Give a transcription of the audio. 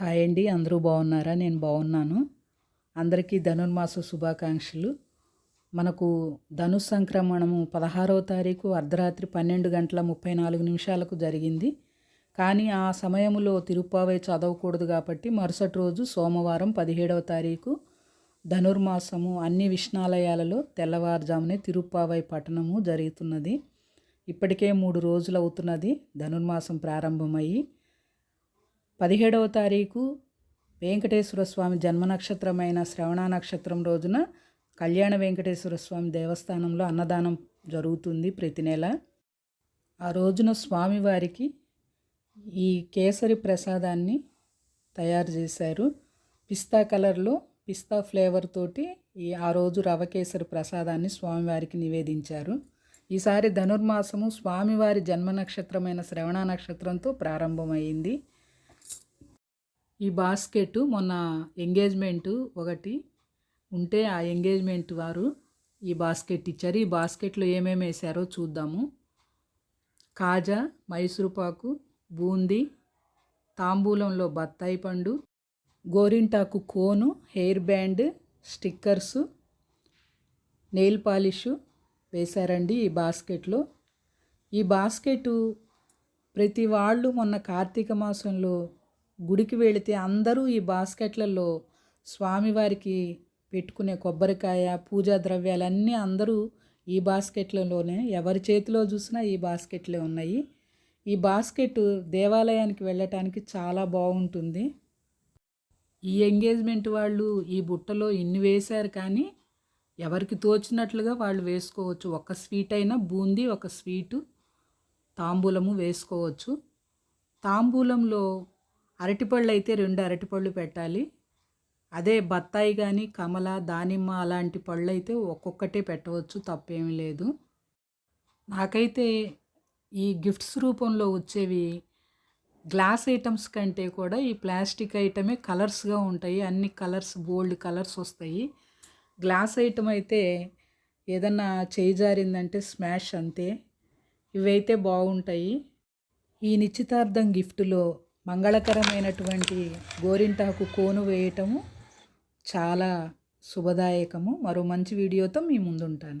Hi అండి అందరూ బాగున్నారా? నేను బాగున్నాను. అందరికీ ధనుర్మాస శుభాకాంక్షలు. మనకు ధను సంక్రమణము పదహారవ తారీఖు అర్ధరాత్రి పన్నెండు గంటల ముప్పై నాలుగు నిమిషాలకు జరిగింది. కానీ ఆ సమయంలో తిరుప్పావై చదవకూడదు కాబట్టి మరుసటి రోజు సోమవారం పదిహేడవ తారీఖు ధనుర్మాసము అన్ని విష్ణాలయాలలో తెల్లవారుజామునే తిరుప్పావై పట్టణము జరుగుతున్నది. ఇప్పటికే మూడు రోజులు అవుతున్నది ధనుర్మాసం ప్రారంభమయ్యి. పదిహేడవ తారీఖు వెంకటేశ్వర స్వామి జన్మ నక్షత్రమైన శ్రవణ నక్షత్రం రోజున కళ్యాణ వెంకటేశ్వర స్వామి దేవస్థానంలో అన్నదానం జరుగుతుంది ప్రతి నెల. ఆ రోజున స్వామివారికి ఈ కేసరి ప్రసాదాన్ని తయారు చేశారు. పిస్తా కలర్లో పిస్తా ఫ్లేవర్ తోటి ఈ ఆ రోజు రవ కేసరి ప్రసాదాన్ని స్వామివారికి నివేదించారు. ఈసారి ధనుర్మాసము స్వామివారి జన్మ నక్షత్రమైన శ్రవణ నక్షత్రంతో ప్రారంభమైంది. ఈ బాస్కెట్ మొన్న ఎంగేజ్మెంటు ఒకటి ఉంటే ఆ ఎంగేజ్మెంట్ వారు ఈ బాస్కెట్ ఇచ్చారు. ఈ బాస్కెట్లో ఏమేమి వేశారో చూద్దాము. కాజా మైసూరుపాకు బూందీ తాంబూలంలో బత్తాయి పండు గోరింటాకు కోను hair band stickers nail polish వేశారండి ఈ బాస్కెట్లో. ఈ బాస్కెట్ ప్రతి వాళ్ళు మొన్న కార్తీక మాసంలో గుడికి వెళితే అందరూ ఈ బాస్కెట్లలో స్వామివారికి పెట్టుకునే కొబ్బరికాయ పూజా ద్రవ్యాలన్నీ అందరూ ఈ బాస్కెట్లలోనే ఎవరి చేతిలో చూసినా ఈ బాస్కెట్లే ఉన్నాయి. ఈ బాస్కెట్ దేవాలయానికి వెళ్ళటానికి చాలా బాగుంటుంది. ఈ ఎంగేజ్మెంట్ వాళ్ళు ఈ బుట్టలో ఇన్ని వేశారు కానీ ఎవరికి తోచినట్లుగా వాళ్ళు వేసుకోవచ్చు. ఒక స్వీట్ అయినా బూందీ ఒక స్వీటు తాంబూలము వేసుకోవచ్చు. తాంబూలంలో అరటిపళ్ళు అయితే రెండు అరటిపళ్ళు పెట్టాలి. అదే బత్తాయి కానీ కమల దానిమ్మ అలాంటి పళ్ళు అయితే ఒక్కొక్కటే పెట్టవచ్చు తప్పేమీ లేదు. నాకైతే ఈ గిఫ్ట్స్ రూపంలో వచ్చేవి గ్లాస్ ఐటమ్స్ కంటే కూడా ఈ ప్లాస్టిక్ ఐటమే కలర్స్గా ఉంటాయి. అన్ని కలర్స్ బోల్డ్ కలర్స్ వస్తాయి. గ్లాస్ ఐటమ్ అయితే ఏదన్నా చేయి జారిందంటే స్మాష్ అంతే. ఇవైతే బాగుంటాయి. ఈ నిశ్చితార్థం గిఫ్ట్లో మంగళకరమైనటువంటి గోరింటాకు కోను వేయటము చాలా శుభదాయకము. మరో మంచి వీడియోతో మీ ముందుంటాను.